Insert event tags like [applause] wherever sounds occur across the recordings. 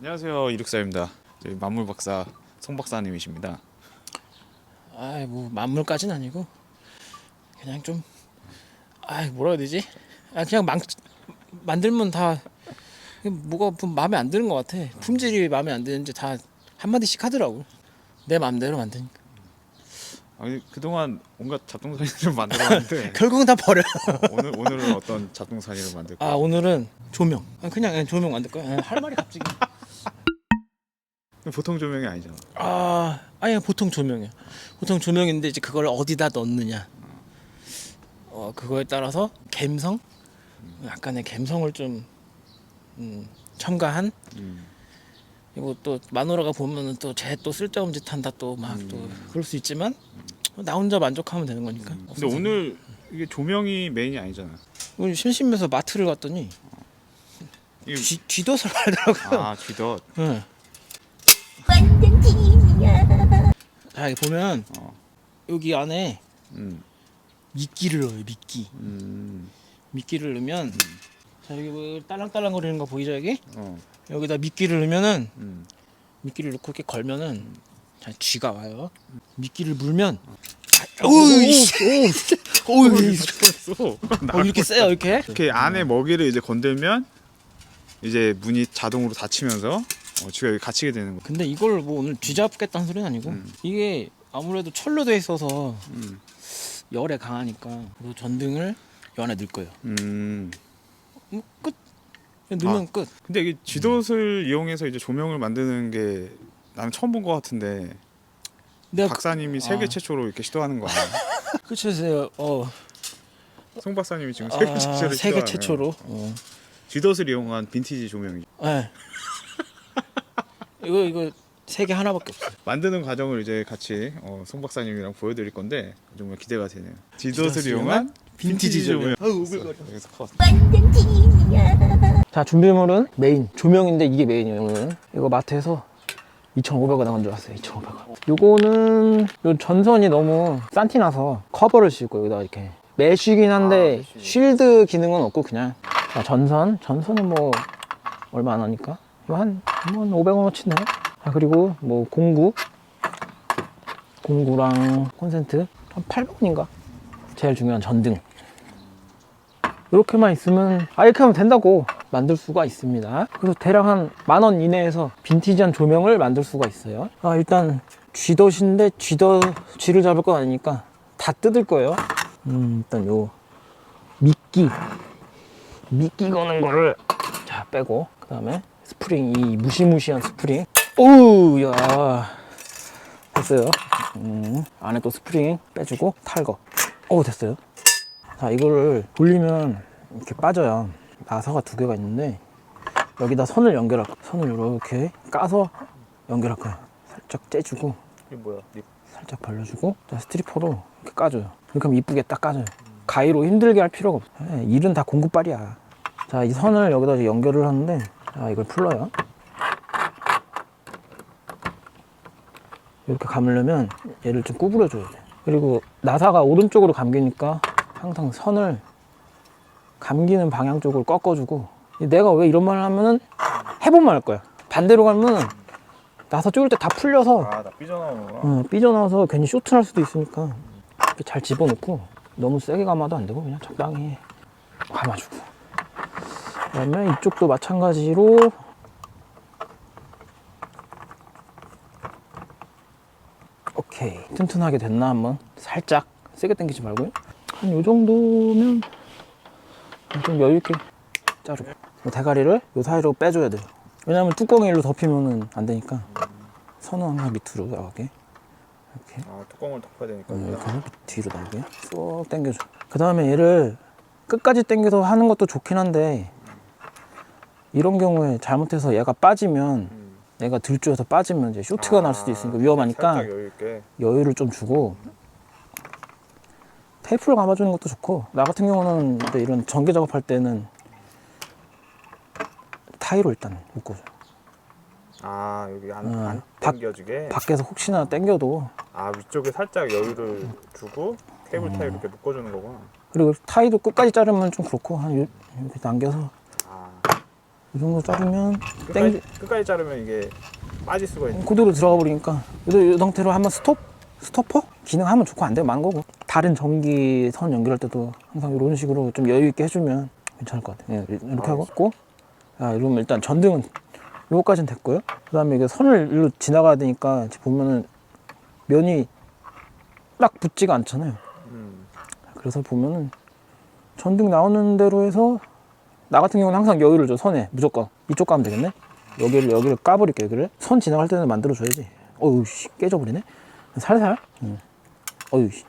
안녕하세요 이륙사입니다. 저희 만물 박사 송 박사님이십니다. 아이 뭐 만물까지는 아니고 그냥 좀 아이 뭐라 해야 되지? 아 그냥 망 만들면 다 뭐가 좀 마음에 안 드는 것 같아. 품질이 마음에 안 드는지 다 한마디씩 하더라고. 내 마음대로 만드니까. 아니 그동안 온갖 잡동사니를 [laughs] 만들었는데 [laughs] 결국은 다 버려. 오늘 오늘은 어떤 잡동사니를 만들까? 아 오늘은 조명. 아, 그냥 그냥 조명 만들 거야. 아, 할 말이 갑자기. 보통 조명이 아니잖아. 아 아니 보통 조명이야. 보통 조명인데 이제 그걸 어디다 넣느냐. 어 그거에 따라서 감성, 약간의 감성을 좀 음, 첨가한. 음. 그리고 또 마누라가 보면은 또 쟤 또 쓸데없는 짓 한다 또 막 또 그럴 수 있지만 나 혼자 만족하면 되는 거니까. 근데 오늘 이게 조명이 메인이 아니잖아. 오늘 심심해서 마트를 갔더니 이게 쥐, 쥐덫을 팔더라고요. 아 쥐덫. 응. 자 여기 보면 어. 여기 안에 음. 미끼를 넣어요 미끼. 음. 미끼를 넣으면 자 여기 뭐 딸랑딸랑 거리는 거 보이죠 여기? 어. 여기다 미끼를 넣으면은 음. 미끼를 넣고 이렇게 걸면은 자 쥐가 와요. 미끼를 물면 오, 오, 오, 오, 오, 어, 이렇게 세요 이렇게? 이렇게 안에 먹이를 이제 건들면 이제 문이 자동으로 닫히면서 어, 쥐가 여기 갇히게 되는 거. 근데 이걸 뭐 오늘 쥐 잡겠다는 소리는 아니고 음. 이게 아무래도 철로 돼 있어서 음. 열에 강하니까 그리고 전등을 이 안에 넣을 거예요. 음. 음, 끝. 그냥 넣으면 끝. 근데 이게 쥐덫을 이용해서 이제 조명을 만드는 게 나는 처음 본 것 같은데 내가 박사님이 세계 아. 최초로 이렇게 시도하는 거 아니야? [laughs] 그치세요. 어. 송 박사님이 지금 세계 아, 최초로 세계 시도하는 최초로. 어. 쥐덫을 이용한 빈티지 조명이 네. 이거 이거 세 개 하나밖에 없어요. 만드는 과정을 이제 같이 어, 송 박사님이랑 보여드릴 건데 정말 기대가 되네요. 쥐덫을 이용한 빈티지 조명. 아우, 여기서 컷. 완전 찐이야. 자 준비물은 메인 조명인데 이게 메인이에요 오늘은 이거 마트에서 2,500원 나간 줄 알았어요 2,500원 요거는 요 전선이 너무 싼티 나서 커버를 씌울 거예요 여기다 이렇게 메쉬긴 한데 아, 메쉬. 쉴드 기능은 없고 그냥 자, 전선 전선은 뭐 얼마 안 하니까 한, 한 500원어치네? 자 그리고 뭐 공구? 공구랑 콘센트? 한 800원인가? 제일 중요한 전등. 이렇게만 있으면 아 이렇게 하면 된다고 만들 수가 있습니다. 그래서 대략 한 만 원 이내에서 빈티지한 조명을 만들 수가 있어요. 아 일단 쥐덫인데 쥐덫 쥐를 잡을 건 아니니까 다 뜯을 거예요. 음 일단 요 미끼. 미끼 거는 거를 자 빼고 그 다음에 스프링 이 무시무시한 스프링. 오우야. 됐어요. 음, 안에 또 스프링 빼주고 탈거. 오 됐어요. 자 이거를 돌리면 이렇게 빠져요. 나사가 두 개가 있는데 여기다 선을 연결할 거야 선을 이렇게 까서 연결할 거야 살짝 째주고. 이게 뭐야? 살짝 발라주고. 자, 스트리퍼로 이렇게 까줘요. 이렇게 하면 이쁘게 딱 까져요. 가위로 힘들게 할 필요가 없어 예, 일은 다 공구빨이야. 자 이 선을 여기다 연결을 하는데 자 이걸 풀러요? 이렇게 감으려면 얘를 좀 구부려 줘야 돼. 그리고 나사가 오른쪽으로 감기니까 항상 선을 감기는 방향 쪽으로 꺾어주고 내가 왜 이런 말을 하면은 해보면 알 거야. 반대로 가면 나사 쪼을 때다 풀려서 아 나 삐져나오는구나. 어, 삐져나와서 괜히 쇼트 날 수도 있으니까 이렇게 잘 집어넣고 너무 세게 감아도 안 되고 그냥 적당히 감아주고 그다음에 이쪽도 마찬가지로 오케이. 튼튼하게 됐나 한번? 살짝 세게 당기지 말고요. 한 요 정도면 좀 여유 있게 자르고. 요 대가리를 요 사이로 빼줘야 돼요. 왜냐면 뚜껑이 일로 덮이면은 안 되니까. 선은 항상 밑으로 나가게. 이렇게. 아 뚜껑을 덮어야 되니까. 음, 이렇게 하고 뒤로 나오게. 쏙 당겨줘. 그 다음에 얘를 끝까지 당겨서 하는 것도 좋긴 한데 이런 경우에 잘못해서 얘가 빠지면 음. 얘가 들조에서 빠지면 이제 쇼트가 날 수도 있으니까 위험하니까 여유 있게. 여유 를 좀 주고 테이프를 감아주는 것도 좋고 나 같은 경우는 이런 전개 작업할 때는 타이로 일단 묶어줘 아 여기 안, 어, 안 밖- 당겨지게. 밖에서 혹시나 당겨도 아 위쪽에 살짝 여유를 주고 케이블 타이 이렇게 묶어주는 거구나. 그리고 타이도 끝까지 자르면 좀 그렇고 한 요- 이렇게 남겨서 아 이 정도 자르면 끝까지, 땡. 끝까지 자르면 이게 빠질 수가 있는. 그대로 들어가 버리니까. 이 상태로 한번 스톱? 스토퍼? 기능하면 좋고 안 되면 만 거고. 다른 전기 선 연결할 때도 항상 이런 식으로 좀 여유 있게 해주면 괜찮을 것 같아요. 예, 이렇게 하고. 있고 아 이러면 일단 전등은 요거까지는 됐고요. 그 다음에 이게 선을 일로 지나가야 되니까 보면은 면이 딱 붙지가 않잖아요. 음. 그래서 보면은 전등 나오는 대로 해서 나 같은 경우는 항상 여유를 줘 선에 무조건. 이쪽 가면 되겠네? 여기를 여기를 까버릴게 여기를. 선 지나갈 때는 만들어 줘야지. 어우 씨 깨져버리네? 살살? 응. 어우 씨.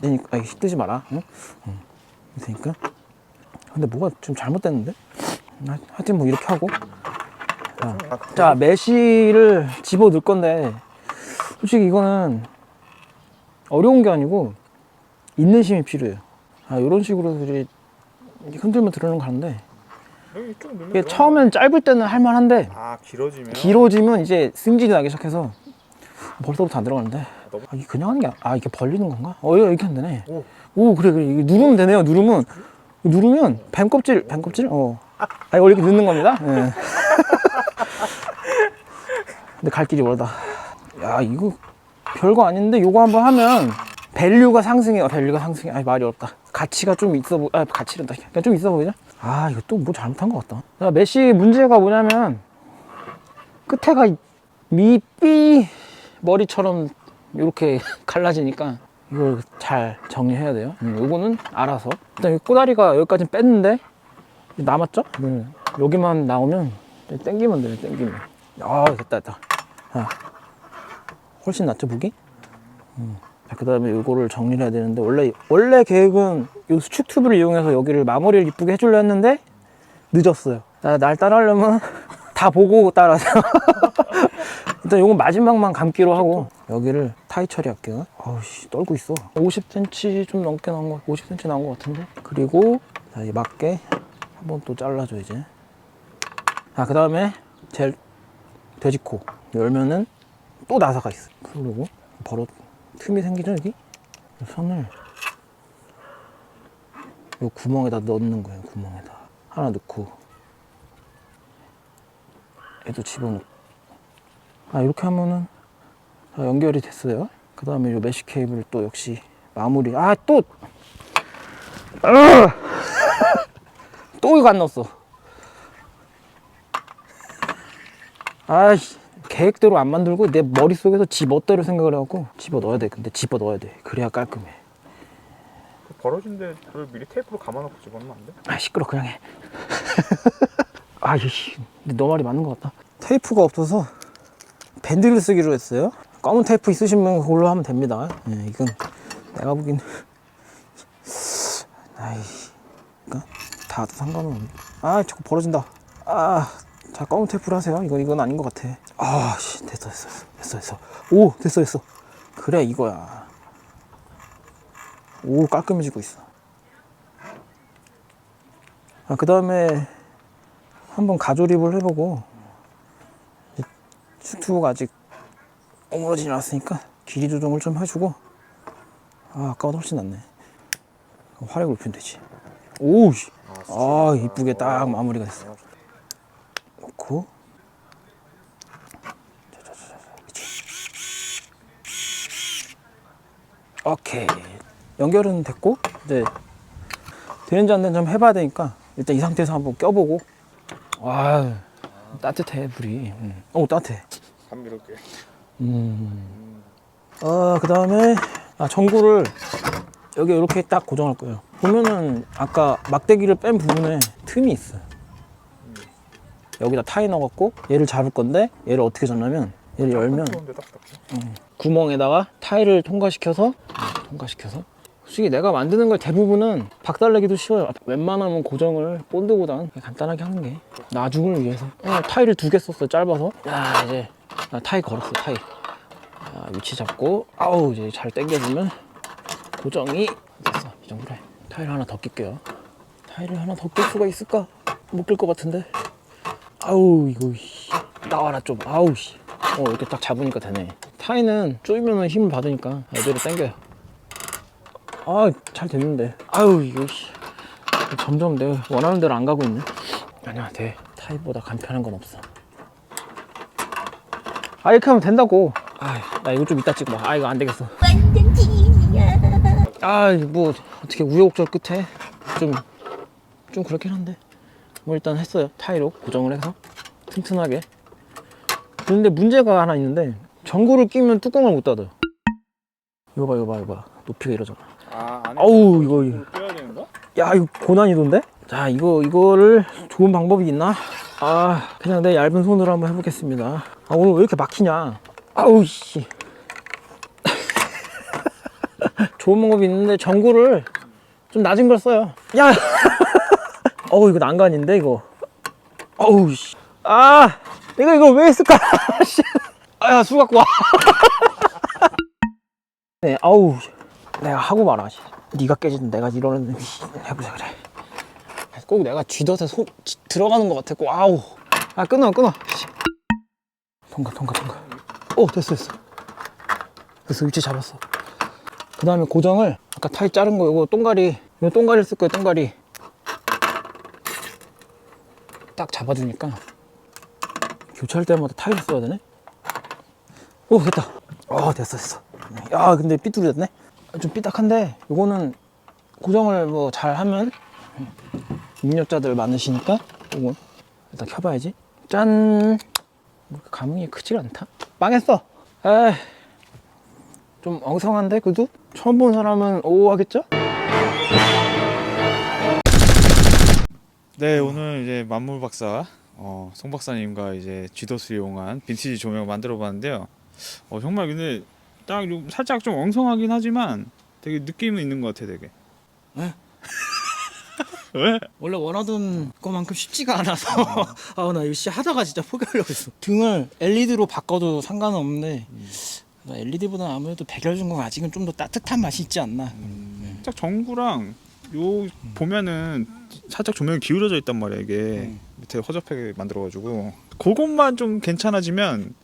그러니까 아이 뜨지 마라. 응? 응. 그러니까. 근데 뭐가 좀 잘못됐는데? 하- 하여튼 뭐 이렇게 하고. 자, 자 메쉬를 집어 넣을 건데. 솔직히 이거는 어려운 게 아니고 인내심이 필요해요. 아, 이런 식으로 흔들면 여기 쭉 누르면 이게 처음엔 짧을 때는 할만한데. 아 길어지면. 길어지면 이제 승질이 나기 시작해서 벌써부터 안 들어가는데 너무- 아, 이게 그냥 하는 게 아 이게 벌리는 건가? 어 이렇게 하면 되네. 오. 오 그래 그래 이게 누르면 되네요. 누르면 누르면 뱀 껍질 뱀 껍질 어. 아 이거 이렇게 넣는 겁니다. 예. [laughs] 근데 갈 길이 멀다. 야 이거 별거 아닌데 요거 한번 하면 밸류가 상승해요. 밸류가 상승해. 아 말이 어렵다. 가치가 좀 있어 보. 아 가치란다. 그냥 좀 있어 보이냐? 아 이거 또 뭐 잘못한 것 같다. 자, 메시 문제가 뭐냐면 끝에가 미삐 머리처럼 이렇게 [laughs] 갈라지니까 이걸 잘 정리해야 돼요. 음, 요거는 알아서. 일단 이 꼬다리가 여기까지 뺐는데 남았죠? 음, 여기만 나오면 땡기면 돼요. 땡기면. 아 됐다 됐다. 아, 훨씬 낫죠 무기? 음. 그 다음에 이거를 정리를 해야 되는데 원래 원래 계획은 이 수축 튜브를 이용해서 여기를 마무리를 이쁘게 해주려 했는데 늦었어요. 나, 날 따라하려면 [laughs] 다 보고 따라하세요. [laughs] 일단 요건 마지막만 감기로 하고 여기를 타이 처리할게요. 아우씨 떨고 있어. 50cm 좀 넘게 나온 거, 50cm 나온 것 같은데. 그리고 자, 이 맞게 한번 또 잘라줘 이제. 자, 그 다음에 제일 돼지코 열면은 또 나사가 있어. 그리고 바로 틈이 생기죠 여기? 이 선을 요 구멍에다 넣는 거예요. 구멍에다 하나 넣고 얘도 집어넣고 아 이렇게 하면은 자, 연결이 됐어요. 그 다음에 요 메쉬 케이블 또 역시 마무리. 아또 아! [laughs] 또 이거 안 넣었어. 아이씨 계획대로 안 만들고 내 머릿속에서 지 멋대로 생각을 해갖고 집어 넣어야 돼. 근데 집어 넣어야 돼. 그래야 깔끔해. 그 벌어진 데를 미리 테이프로 감아놓고 집어넣으면 안 돼? 아 시끄러 그냥 해. [laughs] 아 이씨 근데 너 말이 맞는 것 같다. 테이프가 없어서 밴드를 쓰기로 했어요. 검은 테이프 있으시면 그걸로 하면 됩니다. 예, 이건 내가 보기엔 [laughs] 아이 그러니까 다 상관은 없네. 아 자꾸 벌어진다. 아. 자 검은 테이프로 하세요. 이건 이건 아닌 것 같아. 아, 씨, 됐어, 됐어, 됐어, 됐어. 오, 됐어, 됐어. 그래 이거야. 오, 깔끔해지고 있어. 아, 그 다음에 한번 가조립을 해보고 수트가 아직 오므러지지 않았으니까 길이 조정을 좀 해주고 아 아까보다 훨씬 낫네 그럼 활약을 입히면 되지 오우 씨. 아 이쁘게 딱 마무리가 됐어 놓고 자자자자. 그치. 오케이 연결은 됐고 이제 되는지 안 되는지 한번 해봐야 되니까 일단 이 상태에서 한번 껴보고 와 따뜻해 불이 음. 어 따뜻해 감미롭게. 음. 아, 그 다음에, 아, 전구를 여기 이렇게 딱 고정할 거예요. 보면은 아까 막대기를 뺀 부분에 틈이 있어요. 여기다 타이 넣어갖고 얘를 잡을 건데 얘를 어떻게 잡냐면 얘를 열면. 구멍에다가 타일을 통과시켜서 통과시켜서? 솔직히 내가 만드는 걸 대부분은 박달내기도 쉬워요. 웬만하면 고정을 본드보단 간단하게 하는 게. 나중을 위해서. 어, 타일을 두 개 썼어요 짧아서. 야 이제 나 타일 걸었어 타일. 자, 위치 잡고 아우 이제 잘 당겨주면 고정이 됐어. 이 정도로 해. 타일 하나 더 낄게요. 타일을 하나 더 낄 수가 있을까? 못 낄 것 같은데. 아우 이거 씨. 나와라 좀. 아우 씨. 어 이렇게 딱 잡으니까 되네 타이는 쪼이면 힘을 받으니까 이대로 당겨요 아 잘 됐는데 아우 이거 씨. 점점 내가 원하는 대로 안 가고 있네. 아니야, 돼. 타입보다 간편한 건 없어. 아, 이렇게 하면 된다고. 아, 나 이거 좀 이따 찍어 봐. 아, 이거 안 되겠어. 완전 찐이야. 아, 뭐 어떻게 우여곡절 끝에 좀 좀 그렇긴 한데. 뭐 일단 했어요. 타이로 고정을 해서 튼튼하게. 그런데 문제가 하나 있는데 전구를 끼면 뚜껑을 못 닫아요. 이거 봐, 이거 봐, 이거 봐. 높이가 이러잖아. 아 어우, 이거. 빼야 되는 거? 야 이거 고난이도인데? 자 이거 이거를 좋은 방법이 있나? 아 그냥 내 얇은 손으로 한번 해보겠습니다 아 오늘 왜 이렇게 막히냐 아우 씨 [laughs] 좋은 방법이 있는데 전구를 좀 낮은 걸 써요 야 [laughs] 어우 이거 난간인데 이거 어우 씨아 내가 이걸 왜 했을까? [laughs] 씨. 아야 술 갖고 와. [laughs] 네, 아우 내가 하고 말아 씨. 네가 깨지든 내가 이러는 씨, 해보자 그래. 꼭 내가 쥐덫에 손 쥐- 들어가는 것 같아 꼭. 아우. 아 끊어 끊어. 씨. 통과 통과 통과 오 됐어 됐어. 됐어 위치 잡았어. 그 다음에 고정을 아까 타이 자른 거 이거 똥가리 이거 똥가리 쓸 거야 똥가리 딱 잡아주니까 교체할 때마다 타이를 써야 되네? 오 됐다. 어 됐어 됐어. 야 근데 삐뚤이 됐네? 좀 삐딱한데? 요거는 고정을 뭐 잘 하면 입력자들 많으시니까 이거 일단 켜봐야지. 짠! 뭐, 감흥이 크질 않다. 망했어! 에이 좀 엉성한데 그래도? 처음 본 사람은 오 하겠죠? 네 오늘 이제 만물 박사 어, 송 박사님과 이제 쥐덫을 이용한 빈티지 조명 만들어 봤는데요. 어, 정말 근데 딱좀 살짝 좀 엉성하긴 하지만 되게 느낌은 있는 것 같아 되게. 네? [laughs] 왜? 원래 원하던 것만큼 쉽지가 않아서 [laughs] 아나 이거 씨 하다가 진짜 포기하려고 했어 등을 LED로 바꿔도 상관은 없는데 LED보다 아무래도 백열전광 아직은 좀 더 따뜻한 맛이 있지 않나 살짝 전구랑 요 보면은 살짝 조명이 기울어져 있단 말이야 이게 음. 밑에 허접하게 만들어가지고 그것만 좀 괜찮아지면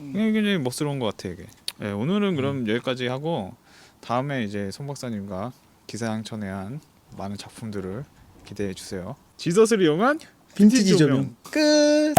음. 굉장히 멋스러운 것 같아 이게. 네, 오늘은 그럼 여기까지 하고 다음에 이제 송 박사님과 기사양천외한 많은 작품들을 기대해 주세요. 지서스를 이용한 빈티지 조명. 끝